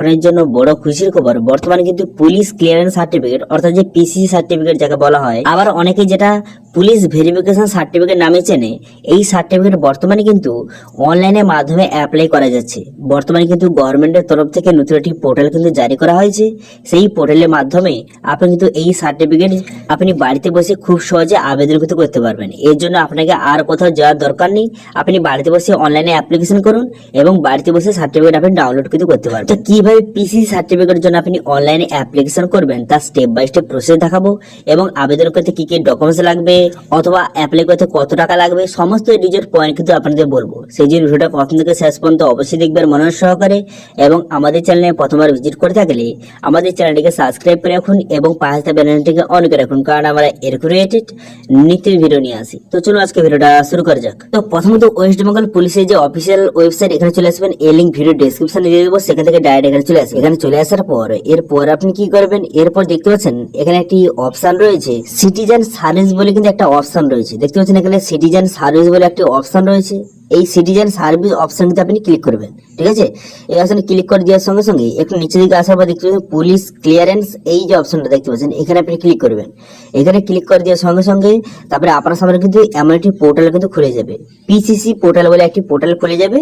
আপনার জন্য বড় খুশির খবর, বর্তমানে কিন্তু পুলিশ ক্লিয়ারেন্স সার্টিফিকেট অর্থাৎ যে পিসি সার্টিফিকেট যাকে বলা হয়, আবার অনেকে যেটা পুলিশ ভেরিফিকেশন সার্টিফিকেট নামে চেনে এই সার্টিফিকেট বর্তমানে কিন্তু অনলাইনের মাধ্যমে অ্যাপ্লাই করা যাচ্ছে। বর্তমানে কিন্তু গভর্নমেন্টের তরফ থেকে নতুন একটি পোর্টাল কিন্তু জারি করা হয়েছে। সেই পোর্টালের মাধ্যমে আপনি কিন্তু এই সার্টিফিকেট আপনি বাড়িতে বসে খুব সহজে আবেদন কিন্তু করতে পারবেন। এর জন্য আপনাকে আর কোথাও যাওয়ার দরকার নেই। আপনি বাড়িতে বসে অনলাইনে অ্যাপ্লিকেশন করুন এবং বাড়িতে বসে সার্টিফিকেট আপনি ডাউনলোড কিন্তু করতে পারবেন। তো কীভাবে পিসি সার্টিফিকেটের জন্য আপনি অনলাইনে অ্যাপ্লিকেশন করবেন তার স্টেপ বাই স্টেপ প্রসেস দেখাবো এবং আবেদন করতে কী কী ডকুমেন্টস লাগবে অথবা অ্যাপ্লাই করতে কত টাকা লাগবে, সমস্ত ডিজিট পয়েন্ট কিন্তু আপনাদের বলব। সেই জন্য ভিডিওটা প্রথম থেকে শেষ পর্যন্ত অবশ্যই দেখবেন মনোযোগ সহকারে এবং আমাদের চ্যানেলে প্রথমবার ভিজিট করে থাকলে আমাদের চ্যানেলটিকে সাবস্ক্রাইব করে রাখুন এবং পাশে থাকা বেলটিকে অন করে রাখুন, কারণ আমরা এরকম রিলেটেড নিত্য ভিডিও নিয়ে আসি। তো চলুন আজকে ভিডিওটা শুরু করা যাক। তো প্রথমত ওয়েস্ট বেঙ্গল পুলিশের যে অফিসিয়াল ওয়েবসাইট এখানে চলে আসবেন। এই লিঙ্ক ভিডিও ডেসক্রিপশনে দিয়ে দেবো। সেখান থেকে ডাইরেক্ট এখানে চলে আসবে এখানে চলে আসার পর, এরপর আপনি কি করবেন? এরপর দেখতে পাচ্ছেন, এখানে একটি অপশন রয়েছে সিটিজেন সার্ভিস বলে কিন্তু একটা অপশন রয়েছে। দেখতে পাচ্ছেন এখানে সিটিজেন সার্ভিস বলে একটি অপশন রয়েছে। এই সিটিজেন সার্ভিস অপশনটিতে আপনি ক্লিক করবেন, ঠিক আছে? এই অপশনে ক্লিক করে দেওয়ার সঙ্গে সঙ্গে একটু নিচে দিকে আসার পর দেখতে পাচ্ছেন পুলিশ ক্লিয়ারেন্স এই যে অপশনটা দেখতে পাচ্ছেন, এখানে আপনি ক্লিক করবেন। এখানে ক্লিক করে দেওয়ার সঙ্গে সঙ্গে তারপরে আপনার সামনে কিন্তু এমন একটি পোর্টাল কিন্তু খুলে যাবে। পিসিসি পোর্টাল বলে একটি পোর্টাল খুলে যাবে।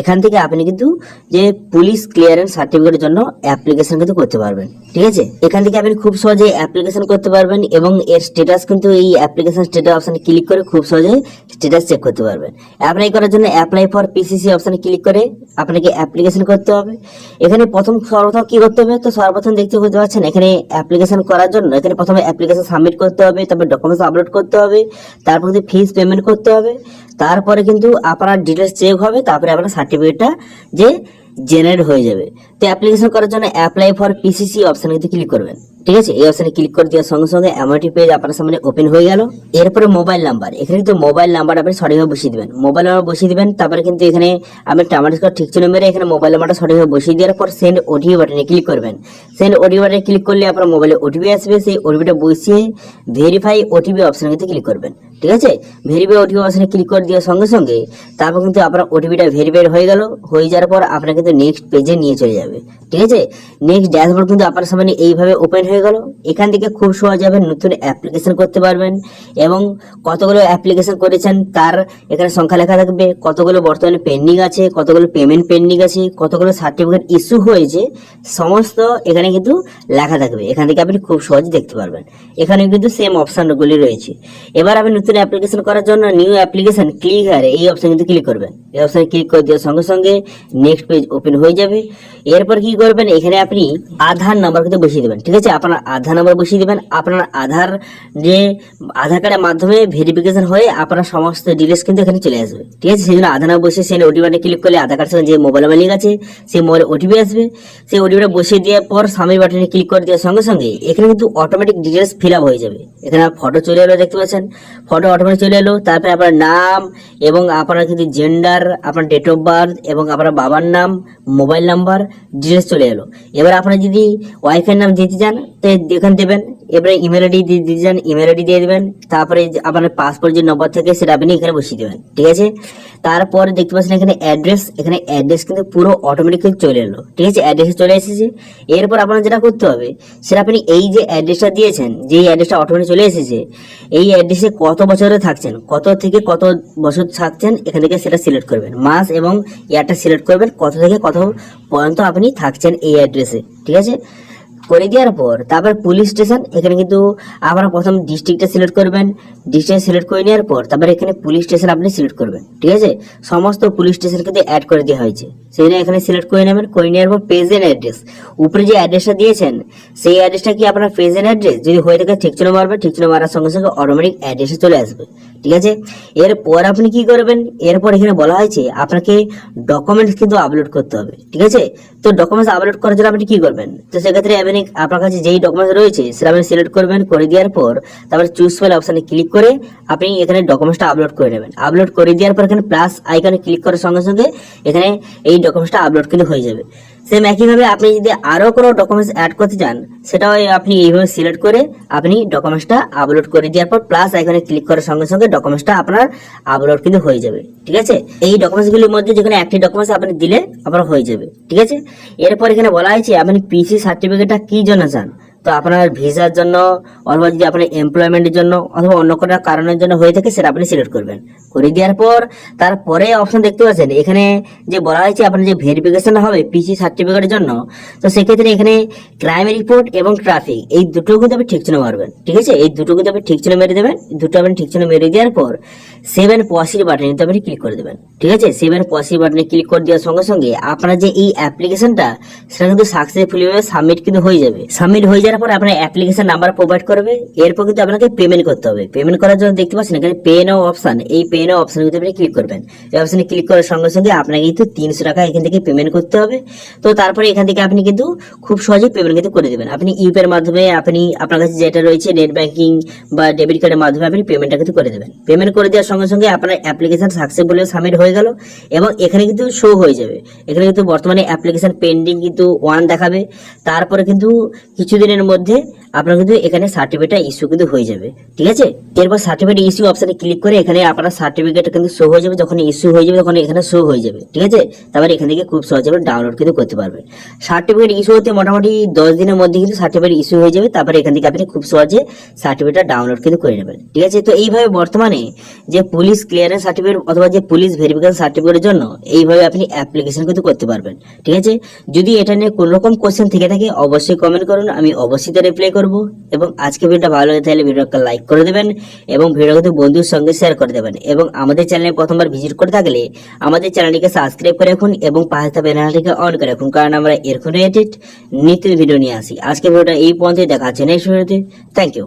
এখান থেকে আপনি কিন্তু যে পুলিশ ক্লিয়ারেন্স সার্টিফিকেটের জন্য অ্যাপ্লিকেশন কিন্তু করতে পারবেন, ঠিক আছে? এখান থেকে আপনি খুব সহজে অ্যাপ্লিকেশন করতে পারবেন এবং এর স্টেটাস কিন্তু এই অ্যাপ্লিকেশন স্টেটাস অপশনে ক্লিক করে খুব সহজে স্টেটাস চেক করতে পারবেন। অ্যাপ্লাই করার জন্য অ্যাপ্লাই ফর পিসিসি অপশানে ক্লিক করে আপনাকে অ্যাপ্লিকেশন করতে হবে। এখানে প্রথম সর্বপ্রথম কি করতে হবে? তো সর্বপ্রথম দেখতে বুঝতে পারছেন, এখানে অ্যাপ্লিকেশন করার জন্য এখানে প্রথমে অ্যাপ্লিকেশন সাবমিট করতে হবে, তারপর ডকুমেন্টস আপলোড করতে হবে, তারপর কিন্তু ফিস পেমেন্ট করতে হবে, তারপরে কিন্তু আপনার ডিটেলস চেক হবে, তারপরে আপনার সার্টিফিকেটটা যে জেনারেট হয়ে যাবে। তো অ্যাপ্লিকেশন করার জন্য অ্যাপ্লাই ফর পিসিসি অপশনে কিন্তু ক্লিক করবেন। ঠিক আছে? এই অপশনে ক্লিক করে দেওয়ার সঙ্গে সঙ্গে এমআরটি পেজ আপনার সামনে ওপেন হয়ে গেল। এরপরে মোবাইল নাম্বার এখানে কিন্তু মোবাইল নাম্বার আপনি সঠিকভাবে বসিয়ে দিবেন। মোবাইল নাম্বার বসিয়ে দিবেন, তারপরে কিন্তু এখানে আমি টামাটিস ঠিক ছিল মেরে এখানে মোবাইল নাম্বারটা সঠিকভাবে বসিয়ে দেওয়ার পর সেন্ড ওটিপি বাটনে ক্লিক করবেন। সেন্ড ওটিপি বাটনে ক্লিক করলে আপনার মোবাইলে ওটিপি আসবে, সেই ওটিপিটা বসিয়ে ভেরিফাই ওটিপি অপশনে কিন্তু ক্লিক করবেন। ঠিক আছে? ভেরিফাই ওটিপি অপশনে ক্লিক করে দেওয়ার সঙ্গে সঙ্গে তারপর কিন্তু আপনার ওটিপিটা ভেরিফাইড হয়ে গেল। হয়ে যাওয়ার পর আপনার কিন্তু নেক্সট পেজে নিয়ে চলে যাবে। ঠিক আছে? নেক্সট ড্যাশবোর্ড কিন্তু আপনার সামনে এইভাবে ওপেন হয়ে গেল। এখান থেকে খুব সহজভাবে নতুন অ্যাপ্লিকেশন করতে পারবেন এবং কতগুলো অ্যাপ্লিকেশন করেছেন তার এখানে সংখ্যা লেখা থাকবে। কতগুলো বর্তমানে পেন্ডিং আছে, কতগুলো পেমেন্ট পেন্ডিং আছে, কতগুলো সার্টিফিকেট ইস্যু হয়েছে, সমস্ত এখানে কিন্তু লেখা থাকবে। এখান থেকে আপনি খুব সহজে দেখতে পারবেন। এখানে কিন্তু সেম অপশনগুলি রয়েছে। এবার আপনি নতুন অ্যাপ্লিকেশন করার জন্য নিউ অ্যাপ্লিকেশন ক্লিক আর এই অপশন কিন্তু ক্লিক করবেন এই অপশানে ক্লিক করে দেওয়ার সঙ্গে সঙ্গে নেক্সট পেজ ওপেন হয়ে যাবে। এরপর কি করবেন? এখানে আপনি আধার নাম্বার কিন্তু বসিয়ে দেবেন, ঠিক আছে? আপনার আধার নাম্বার বসিয়ে দেবেন, আপনার আধার যে আধার কার্ডের মাধ্যমে ভেরিফিকেশন হয়ে আপনার সমস্ত ডিটেলস কিন্তু এখানে চলে আসবে, ঠিক আছে? সেই জন্য আধার নাম্বার বসে সেই ওটিপি বাটনে ক্লিক করলে আধার কার্ড সঙ্গে যে মোবাইল নাম্বার লিঙ্ক আছে, সেই মোবাইলে ওটিপি আসবে। সেই ওটিপিটা বসিয়ে দেওয়ার পর সামনের বাটনে ক্লিক করে দেওয়ার সঙ্গে সঙ্গে এখানে কিন্তু অটোমেটিক ডিটেলস ফিল আপ হয়ে যাবে। এখানে ফটো চলে এলো, দেখতে পাচ্ছেন? ফটো অটোমেটিক চলে এলো, তারপরে আপনার নাম এবং আপনার কিন্তু জেন্ডার আপনার ডেট অফ বার্থ এবং আপনার বাবার নাম মোবাইল নাম্বার ডিটেলস চলে এলো। এবার আপনারা যদি ওয়াইফের নাম দিতে চান, তো এখানে দেবেন, এবারে ইমেল আইডি দিতে চান ইমেল আইডি দিয়ে দেবেন, তারপরে আপনার পাসপোর্ট যে নম্বর থাকে সেটা আপনি এখানে বসিয়ে দেবেন, ঠিক আছে? তারপরে দেখতে পাচ্ছেন এখানে অ্যাড্রেস এখানে অ্যাড্রেস কিন্তু পুরো অটোমেটিক চলে এলো, ঠিক আছে? অ্যাড্রেসে চলে এসেছে। এরপর আপনার যেটা করতে হবে, সেটা আপনি এই যে অ্যাড্রেসটা দিয়েছেন যে অ্যাড্রেসটা অটোমেটিক চলে এসেছে, এই অ্যাড্রেসে কত বছরে থাকছেন, কত থেকে কত বছর থাকছেন, এখান থেকে সেটা সিলেক্ট করবেন। মাস এবং ইয়ারটা সিলেক্ট করবেন, কত থেকে কত পর্যন্ত আপনি থাকছেন এই অ্যাড্রেসে ঠিক আছে? করে দেওয়ার পর তারপর পুলিশ স্টেশন এখানে কিন্তু আবার প্রথম ডিস্ট্রিক্টটা সিলেক্ট করবেন। ডিস্ট্রিক্ট সিলেক্ট করে নেওয়ার পর তারপর এখানে পুলিশ স্টেশন আপনি সিলেক্ট করবেন। ঠিক আছে? সমস্ত পুলিশ স্টেশন কিন্তু অ্যাড করে দেওয়া হয়েছে। সেই এখানে সিলেক্ট করে নেবেন। করে নেওয়ার পর প্রেজেন্ট অ্যাড্রেস উপরে যে অ্যাড্রেসটা দিয়েছেন, সেই অ্যাড্রেসটা কি আপনার প্রেজেন্ট অ্যাড্রেস যদি হয়ে থাকে ঠিক চলে মারবে ঠিক চলে মারার সঙ্গে সঙ্গে অটোমেটিক অ্যাড্রেসে চলে আসবে। ঠিক আছে? এরপর আপনি কি করবেন? এরপর এখানে বলা হয়েছে আপনাকে ডকুমেন্টস কিন্তু আপলোড করতে হবে। ঠিক আছে? তো ডকুমেন্টস আপলোড করার জন্য আপনি কি করবেন? তো সেক্ষেত্রে আপনি আপনার কাছে যেই ডকুমেন্টস রয়েছে, সেটা আপনি সিলেক্ট করবেন, করে দেওয়ার পর তারপরে চুজ ফাইল অপশানে ক্লিক করে আপনি এখানে ডকুমেন্টসটা আপলোড করে নেবেন। আপলোড করে দেওয়ার পর এখানে প্লাস আইকনে ক্লিক করার সঙ্গে সঙ্গে এখানে এই ডকুমেন্টসটা আপলোড কিন্তু হয়ে যাবে। সেম একইভাবে আপনি যদি আরও কোনো ডকুমেন্টস অ্যাড করতে চান, সেটাও আপনি এইভাবে সিলেক্ট করে আপনি ডকুমেন্টসটা আপলোড করে দেওয়ার পর প্লাস এখানে ক্লিক করার সঙ্গে সঙ্গে ডকুমেন্টসটা আপনার আপলোড কিন্তু হয়ে যাবে, ঠিক আছে? এই ডকুমেন্টসগুলির মধ্যে যেখানে একটি ডকুমেন্টস আপনি দিলে আপনার হয়ে যাবে, ঠিক আছে? এরপর এখানে বলা হয়েছে আপনি পিসি সার্টিফিকেটটা কি জন্য চান? তো আপনার ভিসার জন্য অথবা যদি আপনার এমপ্লয়মেন্টের জন্য অথবা অন্য কোনো কারণের জন্য হয়ে থাকে, সেটা আপনি সিলেক্ট করবেন। করে দেওয়ার পর তারপরে অপশন দেখতে পাচ্ছেন, এখানে যে বলা হয়েছে আপনার যে ভেরিফিকেশন হবে পিসি সার্টিফিকেটের জন্য, তো সেক্ষেত্রে এখানে ক্রাইম রিপোর্ট এবং ট্রাফিক এই দুটো কিন্তু আপনি ঠিক চিহ্ন মারবেন, ঠিক আছে? এই দুটো কিন্তু আপনি ঠিক চিহ্ন মেরে দেবেন দুটো আপনি ঠিক চিহ্ন মেরে দেওয়ার পর সেভেন পসিটিভ বাটনে কিন্তু আপনি ক্লিক করে দেবেন। ঠিক আছে? সেভেন পসিটিভ বাটনে ক্লিক করে দেওয়ার সঙ্গে সঙ্গে আপনার যে এই অ্যাপ্লিকেশনটা সেটা কিন্তু সাকসেসফুলি ভাবে সাবমিট কিন্তু হয়ে যাবে। সাবমিট হয়ে যাওয়ার পর আপনার অ্যাপ্লিকেশন নাম্বার প্রোভাইড করবে। এরপর কিন্তু আপনাকে পেমেন্ট করতে হবে। পেমেন্ট করার জন্য দেখতে পাচ্ছেন এখানে পে নাও অপশন এই পে নাও অপশন কিন্তু আপনি ক্লিক করবেন। এই অপশনে ক্লিক করার সঙ্গে সঙ্গে আপনাকে কিন্তু তিনশো টাকা এখান থেকে পেমেন্ট করতে হবে। তো তারপরে এখান থেকে আপনি কিন্তু খুব সহজেই পেমেন্ট কিন্তু করে দেবেন। আপনি ইউপিআই এর মাধ্যমে আপনি আপনার কাছে যেটা রয়েছে নেট ব্যাঙ্কিং বা ডেবিট কার্ডের মাধ্যমে আপনি পেমেন্টটা কিন্তু করে দেবেন। পেমেন্ট করে দেওয়ার সঙ্গে সঙ্গে আপনার অ্যাপ্লিকেশন বলে সাবমিট হয়ে গেল এবং এখানে কিন্তু শো হয়ে যাবে। এখানে কিন্তু বর্তমানে অ্যাপ্লিকেশন পেন্ডিং কিন্তু ওয়ান দেখাবে। তারপরে কিন্তু কিছুদিনের মধ্যে আপনার কিন্তু এখানে সার্টিফিকেটটা ইস্যু কিন্তু হয়ে যাবে, ঠিক আছে? এরপর সার্টিফিকেট ইস্যু অপশানে ক্লিক করে এখানে আপনার সার্টিফিকেট কিন্তু শো হয়ে যাবে, যখন ইস্যু হয়ে যাবে তখন এখানে শো হয়ে যাবে, ঠিক আছে? তারপরে এখান থেকে খুব সহজে ডাউনলোড কিন্তু করতে পারবেন। সার্টিফিকেট ইস্যু হতে মোটামুটি দশ দিনের মধ্যে কিন্তু সার্টিফিকেট ইস্যু হয়ে যাবে, তারপরে এখান থেকে আপনি খুব সহজে সার্টিফিকেটটা ডাউনলোড কিন্তু করে নেবেন, ঠিক আছে? তো এইভাবে বর্তমানে যে পুলিশ ক্লিয়ারেন্স সার্টিফিকেট অথবা যে পুলিশ ভেরিফিকেশন সার্টিফিকেটের জন্য এইভাবে আপনি অ্যাপ্লিকেশন কিন্তু করতে পারবেন, ঠিক আছে? যদি এটা নিয়ে কোনো রকম কোশ্চেন থেকে থাকে, অবশ্যই কমেন্ট করুন, আমি অবশ্যই তার রিপ্লাই করব এবং আজকে ভিডিওটা ভালো লাগে তাহলে ভিডিওটা লাইক করে দেবেন এবং ভিডিও কিন্তু বন্ধুর সঙ্গে শেয়ার করে দেবেন এবং আমাদের চ্যানেলে প্রথমবার ভিজিট করে থাকলে আমাদের চ্যানেলটিকে সাবস্ক্রাইব করে রাখুন এবং পাশে থাকা বেলাটিকে অন করে রাখুন, কারণ আমরা এরকম রিলেটেড নিত্য ভিডিও নিয়ে আসি। আজকে ভিডিওটা এই পর্যন্তই, দেখা হচ্ছে নেক্সট ভিডিওতে থ্যাংক ইউ